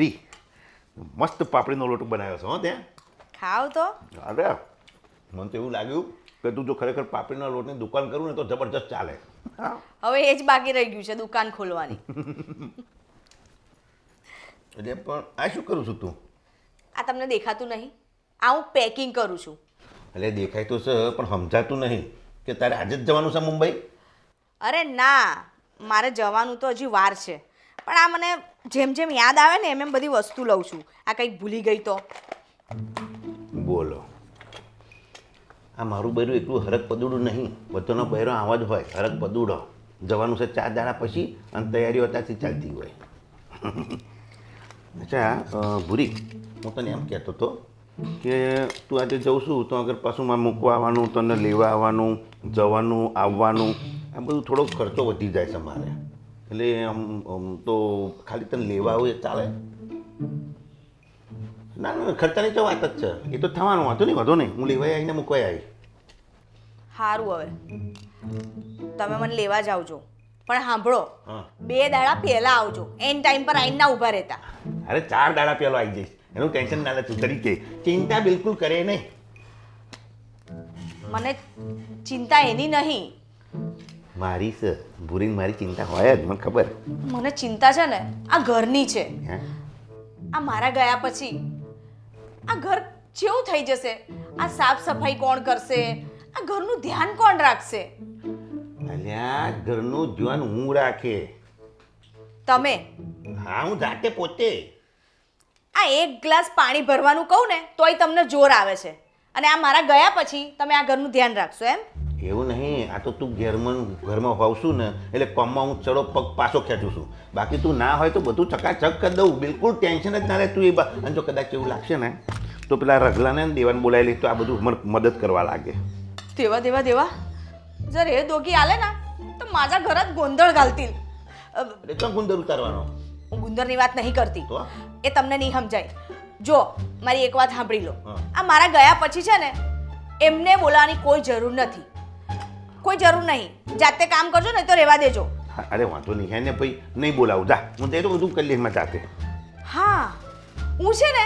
ભૂરી મસ્ત પાપડીનો લોટ બનાવ્યો છે હો ત્યાં. ખાવ તો. અરે મને તો એવું લાગ્યું કે તું જો ખરેખર પાપડીના લોટની દુકાન કરું ને તો જબરજસ્ત ચાલે. હવે એ જ બાકી રહી ગયું છે દુકાન ખોલવાની. એટલે પણ આ શું કરું છું તું? આ તમને દેખાતું નહીં. આ હું પેકિંગ કરું છું. એટલે દેખાય તો છે પણ સમજાતું નહીં કે તારે આજે જ જવાનું છે મુંબઈ? અરે ના મારે જવાનું તો હજી વાર છે. પણ આ મને જેમ જેમ યાદ આવે ને એમ એમ બધી વસ્તુ લઉં છું. આ કંઈક ભૂલી ગઈ તો. બોલો. આ મારું બૈરું એટલું હરક પદુડું નહીં. બધોનો બૈરો આવા જ હોય હરક પદુડો. જવાનું છે ચાર દાડા પછી અને તૈયારીઓ ત્યાંથી ચાલતી હોય. અચ્છા ભૂરી, હું તને એમ કહેતો હતો કે તું આજે જઉં છું, તો અગર પાછું માં મૂકવા આવવાનું, તને લેવા આવવાનું, જવાનું, આવવાનું, આ બધું થોડો ખર્ચો વધી જાય છે મારે. એટલે આમ આમ તો ખાલી તને લેવા આવું એ ચાલે. ના ના ખર્ચાની તો વાત જ છે. એ તો થવાનું વાંધો નહીં વાંધો નહીં. હું લેવાય આવીને મૂકવાય આવી સારું હવે. તમે મને લેવા જ. આવજો પણ સાંભળો બે દાડા પહેલા આવજો. એન ટાઈમ પર આઈને ના ઊભા રહેતા. અરે ચાર દાડા પેલો આવી જઈશ. એનું ટેન્શન ના લે તું તરીકે. ચિંતા બિલકુલ કરે નહીં. મને ચિંતા એની નહીં. મારી સર ભૂરીને મારી ચિંતા હોય જ મને ખબર. મને ચિંતા છે ને આ ઘરની છે. હે? આ મારા ગયા પછી. આ ઘર કેવું થઈ જશે. આ સાફ સફાઈ કોણ કરશે? આ ઘરનું ધ્યાન કોણ રાખશે? અલ્યા ઘરનું ધ્યાન હું રાખે. તમે? હા હું જાતે પોતે. આ એક ગ્લાસ પાણી ભરવાનું કહું ને તોય તમને જોર આવે છે. અને આ મારા ગયા પછી તમે આ ઘરનું ધ્યાન રાખશો એમ? એવું નહીં આ તો તું ઘરમાં ઘરમાં હોવશું ને એટલે કોમમાં હું ચડો પગ પાછો ખેંચું છું. બાકી તું ના હોય તો બધું ચકાચક કરી દઉં બિલકુલ ટેન્શન જ ના રહે તું એ અને જો કદાચ એવું લાગશે ને તો પેલા રગલાને દેવાને બોલાવી લઈશ તો આ બધું મને મદદ કરવા લાગે. દેવા દેવા દેવા. જર એ દોગી આલે ના તો મારા ઘર જ ગોંધળ ઘાલતી અ, એટલે તો ગુંદર ઉતારવાનો? હું ગુંદરની વાત નહીં કરતી. એ તમને નહીં સમજાય. જો મારી એક વાત સાંભળી લો. આ મારા ગયા પછી છે ને એમને બોલાવાની કોઈ જરૂર નથી. કોઈ જરૂર નહીં. જાતે કામ કરજો ને તો રહેવા દેજો. અરે વાંધો નહીં હે ને ભાઈ? નહીં બોલાવું. જા હું તે તો બધું કરી લઈશ જાતે. હા હું છે ને.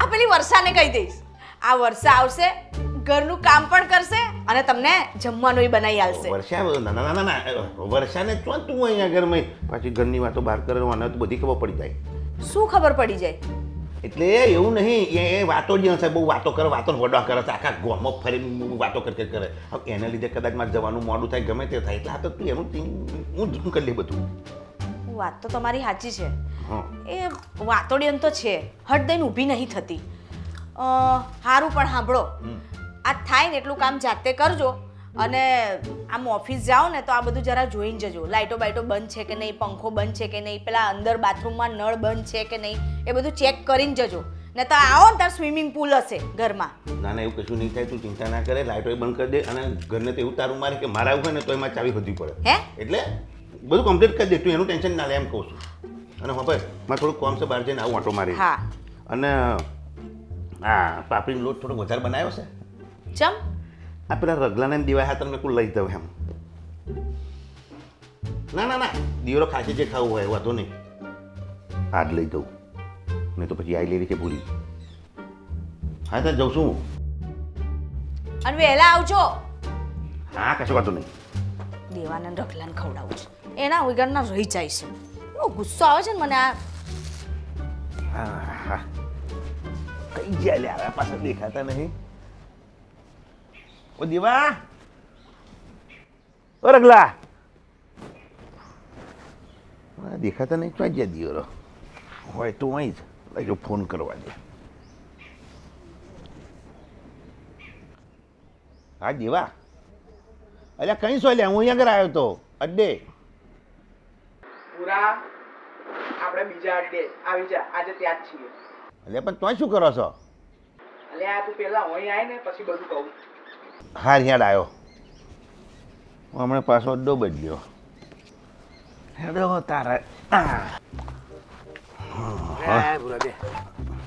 આ પેલી વર્ષાને કહી દઈશ. આ વર્ષા આવશે ઘરનું કામ પણ કરશે અને તમને જમવાનું બનાવી આવશે વર્ષા ના ના ના ના વર્ષાને ચો તું અહીંયા ઘરમાં? પાછી ઘરની વાતો બહાર કરવાના તો બધી ખબર પડી જાય. શું ખબર પડી જાય? એટલે એવું નહીં એ વાતો જ હશે બહુ વાતો કરે વાતો વડવા કરે આખા ગોમાં ફરી વાતો કરી કરે હવે એના લીધે કદાચ મારે જવાનું મોડું થાય ગમે તે થાય એટલે આ તો તું એનું હું જ કરી લે બધું. વાત તો તમારી સાચી છે. એ વાતોડિયન તો છે હટ દઈને ઊભી નહીં થતી. સારું પણ સાંભળો. આ થાય ને એટલું કામ જાતે કરજો. અને આમ ઓફિસ જાઓ ને તો આ બધું જરા જોઈને જજો. લાઇટો બાઇટો બંધ છે કે નહીં? પંખો બંધ છે કે નહીં? પેલા અંદર બાથરૂમમાં નળ બંધ છે કે નહીં? એ બધું ચેક કરીને જજો. ને તો આવો ને ત્યાં સ્વિમિંગ પુલ હશે ઘરમાં. ના ના એવું કશું નહીં થાય. તું ચિંતા ના કરે. લાઇટો બંધ કરી દે અને ઘરને તો એવું તારું મારે કે મારા આવું હોય ને તો એમાં ચાવી હોતી પડે. હે? એટલે બધું કમ્પ્લીટ કરી દે. તું એનું ટેન્શન ના લે એમ કહું છું. અને હવે મારે થોડું કોમ છે બહાર જઈને આવું આંટો મારી હા. અને હા પાપડીનો લોટ થોડો વધારે બનાવ્યો છે? ચમ? આ પેલા રગલાને એમ દિવાય હાથર મેં કુલ લઈ દઉં એમ ના ના ના દીવરો ખાસી જે ખાવું હોય વાંધો નહીં આ જ લઈ દઉં નહીં તો પછી આઈ લેવી છે પૂરી હા ત્યાં જઉં છું અને વહેલા આવજો હા કશું વાંધો નહીં દેવાનંદ રખલાને ખવડાવું છું એના વગરના રહી જાય છે બહુ ગુસ્સો આવે છે ને મને આ કઈ ગયા લે આવ્યા પાછા દેખાતા નહીં ઓ દીવા ઓ રગલા દેખાતા નહીં ક્યાં ગયા દિયોરો હોય તો અહીં જ લઈ જાઓ ફોન કરવા દે હા દેવા અલ્યા કઈ સો લે હું અહીંયા આગળ આવ્યો તો અડ્ડે પૂરા આપણે બીજા અડ્ડે આવી જા. આજે ત્યાં જ છીએ. અલ્યા પણ તોય શું કરો છો? અલ્યા આ તું પેલા અહીં આવી ને પછી બધું કહું. હાર યાદ આવ્યો હમણાં પાછો અડ્ડો બદલ્યો હેડો તારા. હા.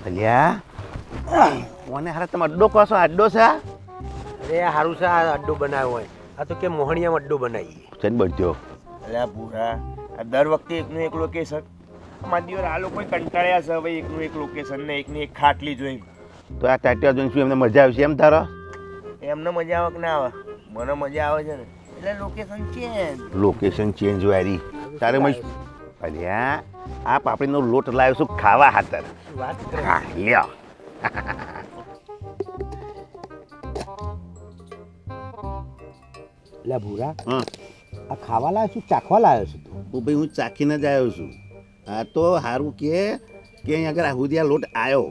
અલ્યા? મને હારે તમે અડ્ડો કહો છો અડ્ડો છે? અરે સારું છે આ અડ્ડો બનાવ્યો હોય. આ તો કે મોહણિયામાં અડ્ડો બનાવીએ. છે જ. બળત્યો અલ્યા પૂરા આ દર વખતે એકનું એક લોકેશન દિવસ આ લોકો કંટાળ્યા છે હવે એકનું એક લોકેશન ને એકની એક ખાટલી જોઈ તો આ ટાટિયા જોઈને શું એમને મજા આવશે એમ તારા? એમને મજા આવે કે ના આવે? મને મજા આવે છે ને. એટલે લોકેશન ચેન્જ લોકેશન ચેન્જ વારી તારે મજ અલ્યા આ પાપડીનો લોટ લાવ્યો છું ખાવા હાતર વાત કરે. હા લ્યો. એટલે ભૂરા હા આ ખાવા લાવ્યો છું ચાખવા લાવ્યો છું તું? ભાઈ હું ચાખીને જ આવ્યો છું. આ તો સારું કે કે અહીં આગળ આ લોટ આવ્યો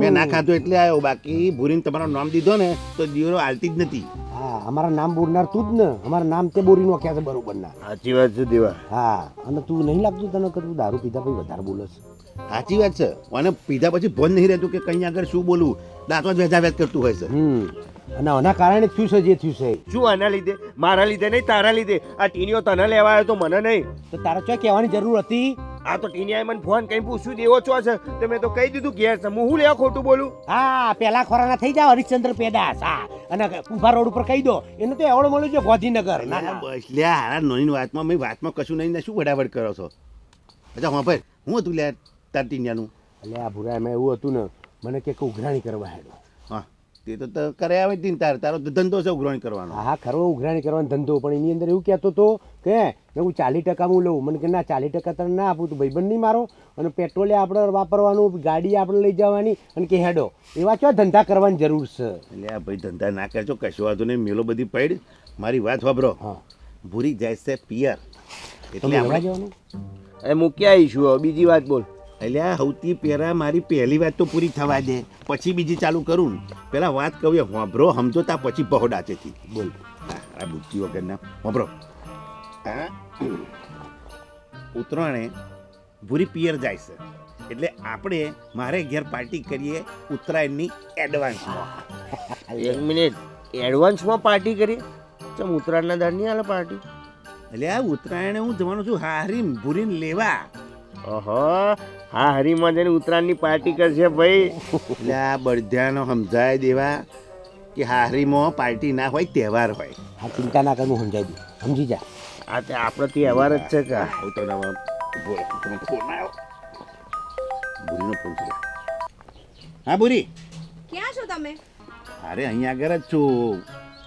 મેં ના ખાધો એટલે આવ્યો બાકી ભૂરીને તમારું નામ દીધો ને તો દીવરો હાલતી જ નથી. હા અમારા નામ બોરનાર તું જ ને. અમારા નામ તે બોરી નોખ્યા છે બરોબર ના સાચી વાત છે દેવા. હા અને તું નહીં લાગતું તને કે તું દારૂ પીધા પછી વધારે બોલે છે સાચી વાત છે. અને પીધા પછી ભોન નહીં રહેતું કે કઈ આગળ શું બોલવું દાંતો જ વેચ કરતું હોય છે. અને આના કારણે થયું છે જે થયું છે. શું આના લીધે? મારા લીધે નહીં તારા લીધે. આ ટીનીઓ તને લેવા આવ્યો તો મને નહીં. તો તારે ચો કહેવાની જરૂર હતી? આ તો ટીનિયાએ મને ફોન કઈ પૂછ્યું દેવો છો છે? તો મેં તો કહી દીધું ઘેર છે હું શું લેવા ખોટું બોલું? હા પેલા ખોરાના થઈ જાવ હરિશ્ચંદ્ર પેદાશ. હા અને ઊભા રોડ ઉપર કહી દો. એને તો એવડો મળ્યું છે ગોધીનગર. ના ના. બસ લે હારા નોની વાતમાં મેં વાતમાં કશું નહીં ને શું વડાવડ કરો છો? અચ્છા હા ભાઈ હું હતું લે તાર ટીનિયાનું? એટલે આ ભૂરા એમાં એવું હતું ને મને કે ઉઘરાણી કરવા હેડો. હા તે તો ત- કરે આવે જ તાર. તારો ધંધો છે ઉઘરાણી કરવાનો. હા હા ખરો ઉઘરાણી કરવાનો ધંધો પણ એની અંદર એવું કહેતો હતો કે હું ચાલીસ ટકા હું લઉં. મને કે ના ચાલીસ ટકા તને ના આપું તું ભાઈબંધ નહીં મારો. અને પેટ્રોલે આપણે વાપરવાનું ગાડી આપણે લઈ જવાની અને કે હેડો. એવા ચો ધંધા કરવાની જરૂર છે? એટલે આ ભાઈ ધંધા ના કરજો કશો વાંધો નહીં મેલો બધી પડ. મારી વાત વાપરો. હા. ભૂરી જાય છે પિયર. એટલે આપણે જવાનું? એ મૂકી આવીશું હવે બીજી વાત બોલ. એટલે આ સૌથી પહેલાં મારી પહેલી વાત તો પૂરી થવા દે. પછી બીજી ચાલુ કરું ને. પહેલાં વાત કહું હોંભરો સમજો તા પછી બહોડાચેથી બોલ. હા, આ બુદ્ધિ વગરના. હોંભરો હા? ઉત્તરાયણે ભૂરી પિયર જાય છે. એટલે આપણે મારે ઘેર પાર્ટી કરીએ ઉત્તરાયણની એડવાન્સમાં. એક મિનિટ. એડવાન્સમાં પાર્ટી કરી ચમ ઉત્તરાયણના દર નહીં હાલે પાર્ટી? એટલે આ ઉત્તરાયણે હું જવાનું છું હારી ભૂરીને લેવા. ઓહો હા હરીમાં જઈને ઉત્તરાયણની પાર્ટી કરશે ભાઈ. એટલે આ બધાનો સમજાય દેવા કે હારીમાં પાર્ટી ના હોય તહેવાર હોય. હા ચિંતા ના કર હું સમજાવી દઉં. સમજી જા. આ તે આપણાથી અવાર જ છે કા? ના ઊભો તમે ફોન આવ્યો બુરીનો ફોન છે. હા ભૂરી ક્યાં છો તમે? અરે અહીંયા આગળ જ છું.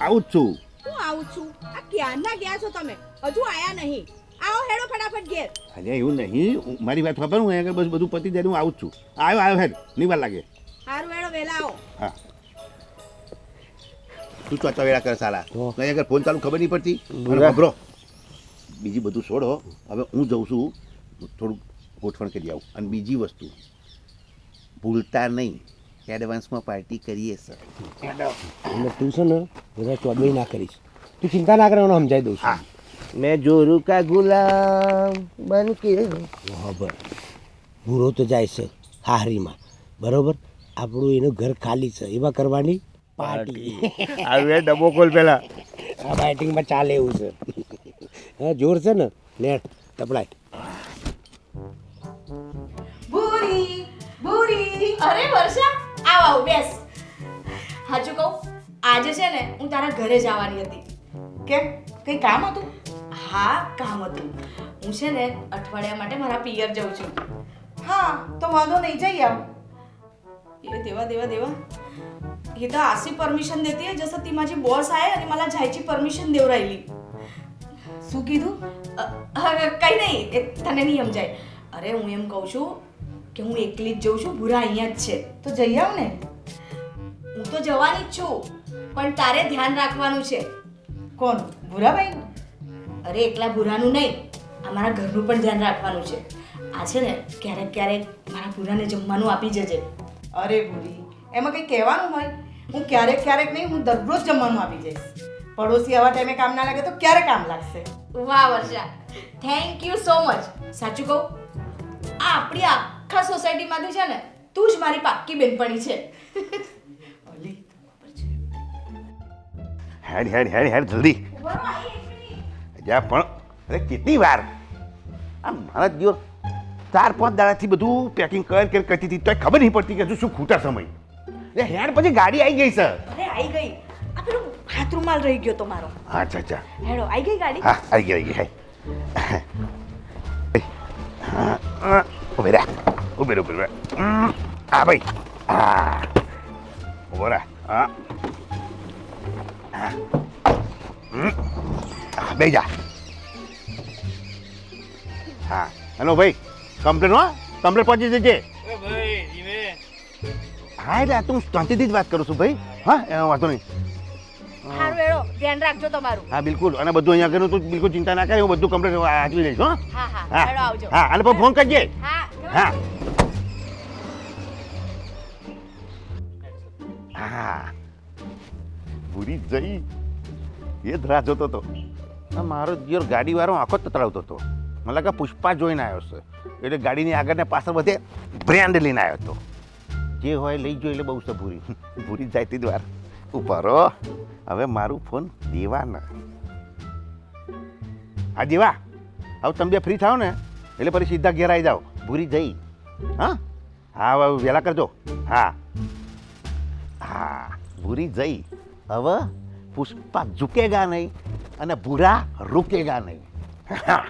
આવું જ છું. હું આવું છું? આ ક્યારના ગયા છો તમે? હજુ આયા નહીં. આવો હેડો ફટાફટ ઘેર. અરે એવું નહીં. મારી વાત ખબર હું અહીંયા આગળ બસ બધું પતી જાય હું આવું જ છું. આવ્યો આવ્યો હેડ. નહીં વાર લાગે. સારું હેડો વહેલા આવો. હા. તું ચોચા વેળા કર સાલા. તો? અહીંયા આગળ ફોન ચાલુ ખબર નહીં પડતી. બરાબર. બીજી બધું છોડો. હવે હું જઉં છું થોડુંક ગોઠવણ કરી આવું. અને બીજી વસ્તુ ભૂલતા નહીં. એડવાન્સમાં પાર્ટી કરીએ સર એટલે તું છે ને બધા ચોદવી ના કરીશ. તું ચિંતા ના કરે હું સમજાવી દઉં છું. હા. મેં જોરું કા ગુલામ બન કે. બરાબર ભૂરો તો જાય છે હારીમાં બરોબર? આપણું એનું ઘર ખાલી છે. એવા કરવાની પાર્ટી. આવે ડબો કોલ પેલા આ બાઇટિંગમાં ચાલે એવું છે. હા જોર છે ને નેટ તપડાય ભૂરી ભૂરી અરે વર્ષા આવ આવ બેસ હાચું કહું આજે છે ને હું તારા ઘરે જવાની હતી કેમ કંઈ કામ હતું હા કામ હતું હું છે ને અઠવાડિયા માટે મારા પિયર જઉં છું હા તો વાંધો નહીં જઈ આવ એ देवा देवा देवा ये तर अशी परमिशन देते जसं ती माझी बॉस आहे आणि मला जायची परमिशन देऊ राहिली શું કીધું કંઈ નહીં એ તને નહીં સમજાય. અરે હું એમ કહું છું કે હું એકલી જ જઉં છું ભૂરા અહીંયા જ છે. તો જઈ આવ ને. હું તો જવાની જ છું પણ તારે ધ્યાન રાખવાનું છે. કોણ? ભૂરાભાઈ અરે એકલા ભૂરાનું નહીં અમારા ઘરનું પણ ધ્યાન રાખવાનું છે. આ છે ને ક્યારેક ક્યારેક મારા ભૂરાને જમવાનું આપી જજે. અરે ભૂરી એમાં કંઈ કહેવાનું હોય? હું ક્યારેક ક્યારેક નહીં હું દરરોજ જમવાનું આપી જઈશ. પડોશી આવા ટાઈમે કામ ના લાગે તો ક્યારે કામ લાગશે? વાહ Varsha. Thank you so much સાચું કહું? આ આપણી આખા સોસાયટીમાંથી છે ને તું જ મારી પાક્કી બેનપણી છે. હેડ હેડ હેડ હેડ જલ્દી. જા પણ અરે કેટલી વાર? આ મારા દિવસ ચાર પાંચ દાડાથી બધું પેકિંગ કર કર કરતી હતી તો ખબર નહીં પડતી કે હજુ શું ખૂટા સમય. એટલે હેડ પછી ગાડી આવી ગઈ સર. અરે આવી ગઈ. આ પેલો હાથ રૂમાલ રહી ગયો તો મારો. અચ્છા અચ્છા હેડો આવી ગઈ ગાડી? હા આવી ગઈ આવી ગઈ. હા, હા. ઊભી રહે ઊભી રહે ઊભી રહે હા ભાઈ હા ઊભો રહે હા. હા. હા, બેસી જા. હા હેલો ભાઈ કમ્પ્લેન હો કમ્પ્લેન પહોંચી જજે. હા એટલે તું શાંતિથી જ વાત કરું છું ભાઈ. હા વાંધો નહીં. ધ્યાન રાખજો તમારું. હા બિલકુલ. અને બધું અહીંયા આગળ તું બિલકુલ ચિંતા ના કરે હું બધું કમ્પ્લીટ વાંચવી લઈશ હો. હા હા. હા. આવજો. હા અને ફોન કરજે. હા હા. હા. ભૂરી જઈ. એ જ રાહ જોતો હતો. મારો દિયર ગાડીવાળો આંખો જ તતડાવતો હતો. મને લાગે પુષ્પા જોઈને આવ્યો છે. એટલે ગાડીની આગળને પાછળ બધે બ્રેન્ડ લઈને આવ્યો હતો. જે હોય લઈ જો એટલે બહુ છે ભૂરી. ભૂરી જાય તે દ્વાર ઉપારો હવે મારું ફોન દેવાના. આ દેવા. હવે તમે બે ફ્રી થાવ ને, એટલે પછી સીધા ઘેર આવી જાઓ. ભૂરી જઈ. હા? હા, હવે વહેલા કરજો. હા. હા, ભૂરી જઈ. હવે પુષ્પા ઝૂકેગા નહીં અને ભૂરા રૂકેગા નહીં. હા.